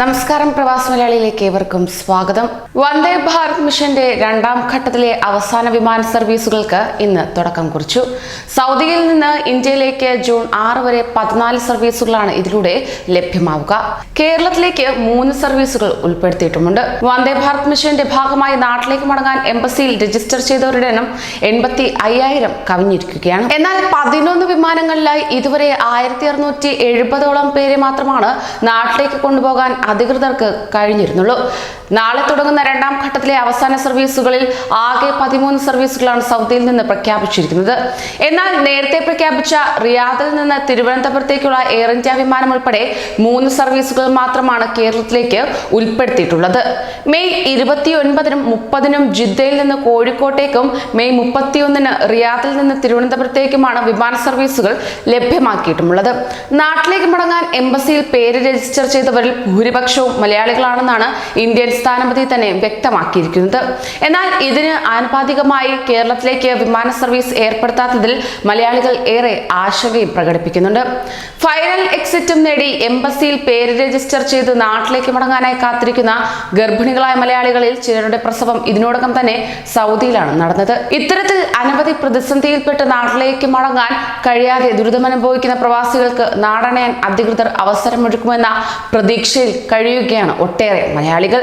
നമസ്കാരം പ്രവാസ മലയാളിയിലേക്ക് ഏവർക്കും സ്വാഗതം. വന്ദേ ഭാരത് മിഷന്റെ രണ്ടാം ഘട്ടത്തിലെ അവസാന വിമാന സർവീസുകൾക്ക് ഇന്ന് തുടക്കം കുറിച്ചു. സൗദിയിൽ നിന്ന് ഇന്ത്യയിലേക്ക് ജൂൺ ആറ് വരെ പതിനാല് സർവീസുകളാണ് ഇതിലൂടെ ലഭ്യമാവുക. കേരളത്തിലേക്ക് മൂന്ന് സർവീസുകൾ ഉൾപ്പെടുത്തിയിട്ടുമുണ്ട്. വന്ദേ ഭാരത് മിഷന്റെ ഭാഗമായി നാട്ടിലേക്ക് മടങ്ങാൻ എംബസിയിൽ രജിസ്റ്റർ ചെയ്തവരുടെ എണ്ണം എൺപത്തി അയ്യായിരം കവിഞ്ഞിരിക്കുകയാണ്. എന്നാൽ പതിനൊന്ന് വിമാനങ്ങളിലായി ഇതുവരെ ആയിരത്തി അറുന്നൂറ്റി എഴുപതോളം പേരെ മാത്രമാണ് നാട്ടിലേക്ക് കൊണ്ടുപോകാൻ അധികൃതർക്ക് കഴിഞ്ഞിരുന്നുള്ളൂ. നാളെ തുടങ്ങുന്ന രണ്ടാം ഘട്ടത്തിലെ അവസാന സർവീസുകളിൽ ആകെ പതിമൂന്ന് സർവീസുകളാണ് സൗദിയിൽ നിന്ന് പ്രഖ്യാപിച്ചിരിക്കുന്നത്. എന്നാൽ നേരത്തെ പ്രഖ്യാപിച്ച റിയാദിൽ നിന്ന് തിരുവനന്തപുരത്തേക്കുള്ള എയർ ഇന്ത്യ വിമാനം ഉൾപ്പെടെ മൂന്ന് സർവീസുകൾ മാത്രമാണ് കേരളത്തിലേക്ക് ഉൾപ്പെടുത്തിയിട്ടുള്ളത്. മെയ് ഇരുപത്തിയൊൻപതിനും മുപ്പതിനും ജിദ്ദയിൽ നിന്ന് കോഴിക്കോട്ടേക്കും മെയ് മുപ്പത്തിയൊന്നിന് റിയാദിൽ നിന്ന് തിരുവനന്തപുരത്തേക്കുമാണ് വിമാന സർവീസുകൾ ലഭ്യമാക്കിയിട്ടുമുള്ളത്. നാട്ടിലേക്ക് മടങ്ങാൻ എംബസിയിൽ പേര് രജിസ്റ്റർ ചെയ്തവരിൽ ഭൂരിപക്ഷവും മലയാളികളാണെന്നാണ് ഇന്ത്യൻ സ്ഥാനപതി തന്നെ വ്യക്തമാക്കിയിരിക്കുന്നത്. എന്നാൽ ഇതിന് ആനുപാതികമായി കേരളത്തിലേക്ക് വിമാന സർവീസ് ഏർപ്പെടുത്താത്തതിൽ മലയാളികൾ ഏറെ ആശങ്കയും പ്രകടിപ്പിക്കുന്നുണ്ട്. ഫൈനൽ എക്സിറ്റും നേടി എംബസിയിൽ പേര് രജിസ്റ്റർ ചെയ്ത് നാട്ടിലേക്ക് മടങ്ങാനായി കാത്തിരിക്കുന്ന ഗർഭിണികളായ മലയാളികളിൽ ചിലരുടെ പ്രസവം ഇതിനോടകം തന്നെ സൗദിയിലാണ് നടന്നത്. ഇത്തരത്തിൽ അനവധി പ്രതിസന്ധിയിൽപ്പെട്ട് നാട്ടിലേക്ക് മടങ്ങാൻ കഴിയാതെ ദുരിതമനുഭവിക്കുന്ന പ്രവാസികൾക്ക് നാടണയാൻ അധികൃതർ അവസരമൊരുക്കുമെന്ന പ്രതീക്ഷയിൽ കഴിയുകയാണ് ഒട്ടേറെ മലയാളികൾ.